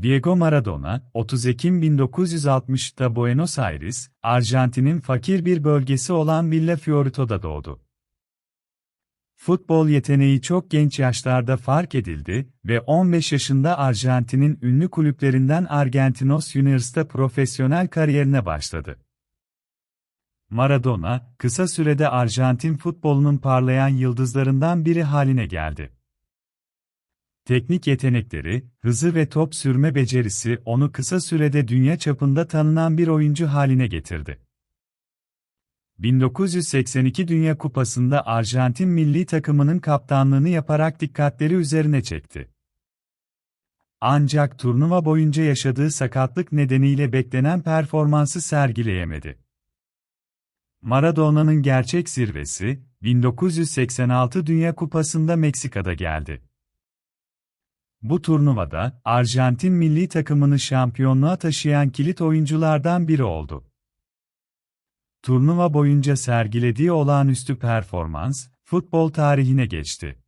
Diego Maradona, 30 Ekim 1960'ta Buenos Aires, Arjantin'in fakir bir bölgesi olan Villa Fiorito'da doğdu. Futbol yeteneği çok genç yaşlarda fark edildi ve 15 yaşında Arjantin'in ünlü kulüplerinden Argentinos Juniors profesyonel kariyerine başladı. Maradona, kısa sürede Arjantin futbolunun parlayan yıldızlarından biri haline geldi. Teknik yetenekleri, hızı ve top sürme becerisi onu kısa sürede dünya çapında tanınan bir oyuncu haline getirdi. 1982 Dünya Kupası'nda Arjantin milli takımının kaptanlığını yaparak dikkatleri üzerine çekti. Ancak turnuva boyunca yaşadığı sakatlık nedeniyle beklenen performansı sergileyemedi. Maradona'nın gerçek zirvesi, 1986 Dünya Kupası'nda Meksika'da geldi. Bu turnuvada, Arjantin milli takımını şampiyonluğa taşıyan kilit oyunculardan biri oldu. Turnuva boyunca sergilediği olağanüstü performans, futbol tarihine geçti.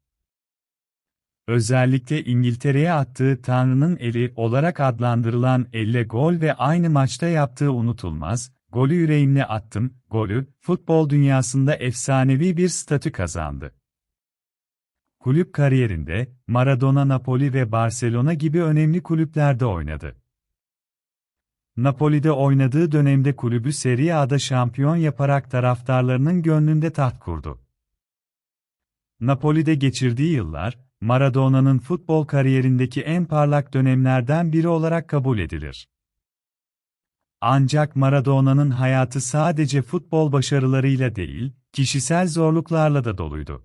Özellikle İngiltere'ye attığı Tanrı'nın eli olarak adlandırılan elle gol ve aynı maçta yaptığı unutulmaz, golü yüreğimle attım, golü, futbol dünyasında efsanevi bir statü kazandı. Kulüp kariyerinde, Maradona Napoli ve Barcelona gibi önemli kulüplerde oynadı. Napoli'de oynadığı dönemde kulübü Serie A'da şampiyon yaparak taraftarlarının gönlünde taht kurdu. Napoli'de geçirdiği yıllar, Maradona'nın futbol kariyerindeki en parlak dönemlerden biri olarak kabul edilir. Ancak Maradona'nın hayatı sadece futbol başarılarıyla değil, kişisel zorluklarla da doluydu.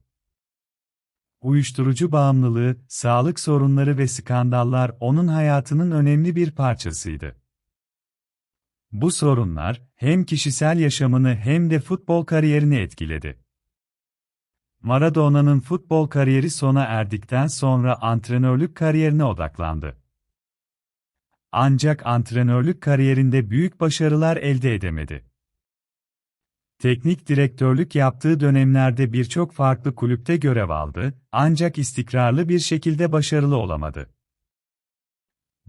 Uyuşturucu bağımlılığı, sağlık sorunları ve skandallar onun hayatının önemli bir parçasıydı. Bu sorunlar, hem kişisel yaşamını hem de futbol kariyerini etkiledi. Maradona'nın futbol kariyeri sona erdikten sonra antrenörlük kariyerine odaklandı. Ancak antrenörlük kariyerinde büyük başarılar elde edemedi. Teknik direktörlük yaptığı dönemlerde birçok farklı kulüpte görev aldı, ancak istikrarlı bir şekilde başarılı olamadı.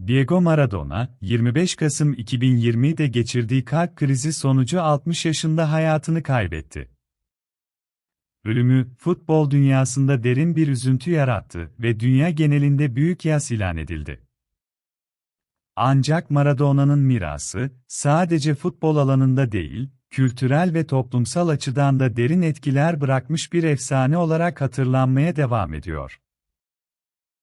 Diego Maradona, 25 Kasım 2020'de geçirdiği kalp krizi sonucu 60 yaşında hayatını kaybetti. Ölümü, futbol dünyasında derin bir üzüntü yarattı ve dünya genelinde büyük yas ilan edildi. Ancak Maradona'nın mirası, sadece futbol alanında değil, kültürel ve toplumsal açıdan da derin etkiler bırakmış bir efsane olarak hatırlanmaya devam ediyor.